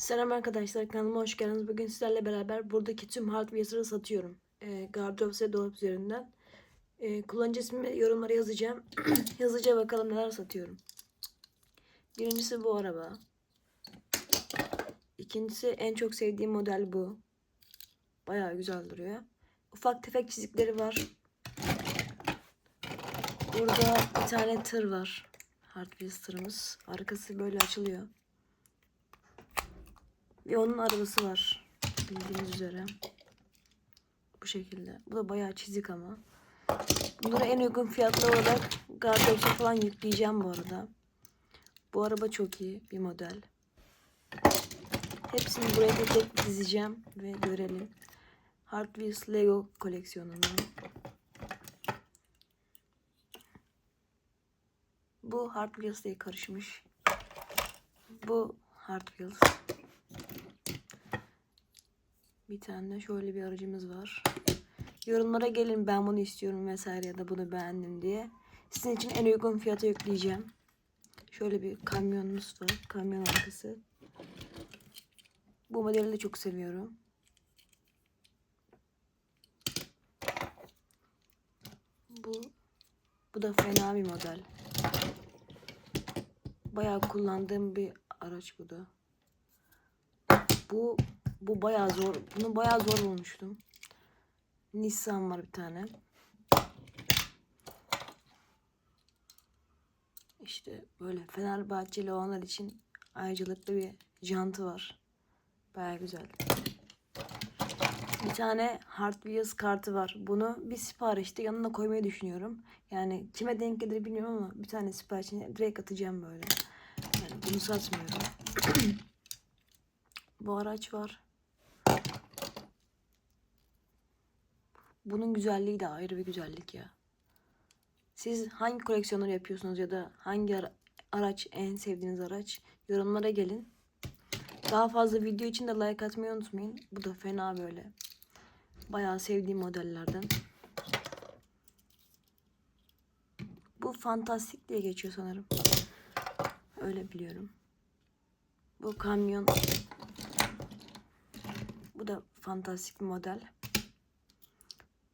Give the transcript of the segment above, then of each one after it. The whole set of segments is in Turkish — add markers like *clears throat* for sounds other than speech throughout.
Selam arkadaşlar kanalıma hoş geldiniz. Bugün sizlerle beraber buradaki tüm hardware'ları satıyorum. E, Gardrop ve dolap üzerinden. E, kullanıcı ismimi yorumlara yazacağım. *clears throat* Hızlıca bakalım neler satıyorum. Birincisi bu araba. İkincisi en çok sevdiğim model bu. Bayağı güzel duruyor. Ufak tefek çizikleri var. Burada bir tane tır var. Hard Wheels tırımız. Arkası böyle açılıyor. Ve onun arabası var. Bildiğiniz üzere. Bu şekilde. Bu da bayağı çizik ama. Bunları en uygun fiyatlı olarak Gardex'e falan yükleyeceğim bu arada. Bu araba çok iyi bir model. Hepsini buraya tek tek dizeceğim ve görelim. Hard Wheels Lego koleksiyonunu. Bu Hard Wheels diye karışmış. Bu Hard Wheels. Bir tane de şöyle bir aracımız var. Yorumlara gelin ben bunu istiyorum vesaire ya da bunu beğendim diye. Sizin için en uygun fiyata yükleyeceğim. Şöyle bir kamyonumuz var. Kamyon arkası. Bu modeli de çok seviyorum. Bu bu da fena bir model. Bayağı kullandığım bir araç bu da. Bu bu bayağı zor. Bunu bayağı zor bulmuştum. Nissan var bir tane. İşte böyle Fenerbahçeli olanlar için ayrıcalıklı bir jantı var. Bayağı güzel. Bir tane Hard Wheels kartı var. Bunu bir siparişte yanına koymayı düşünüyorum. Yani kime denk gelir bilmiyorum ama bir tane siparişini direkt atacağım böyle. Yani bunu satmıyorum. *clears throat* Bu araç var. Bunun güzelliği de ayrı bir güzellik ya. Siz hangi koleksiyonları yapıyorsunuz ya da hangi ara- araç en sevdiğiniz araç yorumlara gelin. Daha fazla video için de like atmayı unutmayın. Bu da fena böyle. Bayağı sevdiğim modellerden. Bu fantastik diye geçiyor sanırım. Öyle biliyorum. Bu kamyon. Bu da fantastik bir model.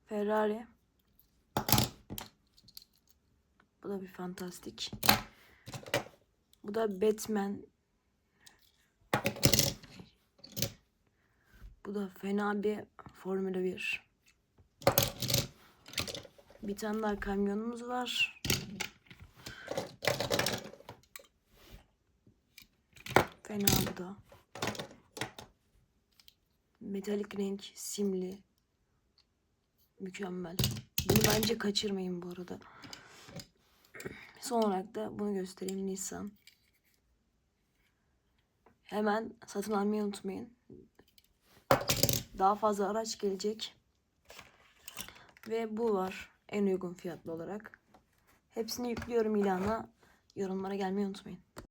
Ferrari. Bu da bir fantastik. Bu da Batman. Bu da fena bir Formula 1. Bir tane daha kamyonumuz var. Fena bu da. Metalik renk, simli. Mükemmel. Bunu bence kaçırmayın bu arada. Son olarak da bunu göstereyim Nissan. Hemen satın almayı unutmayın. Daha fazla araç gelecek. Ve bu var en uygun fiyatlı olarak. Hepsini yüklüyorum ilana. Yorumlara gelmeyi unutmayın.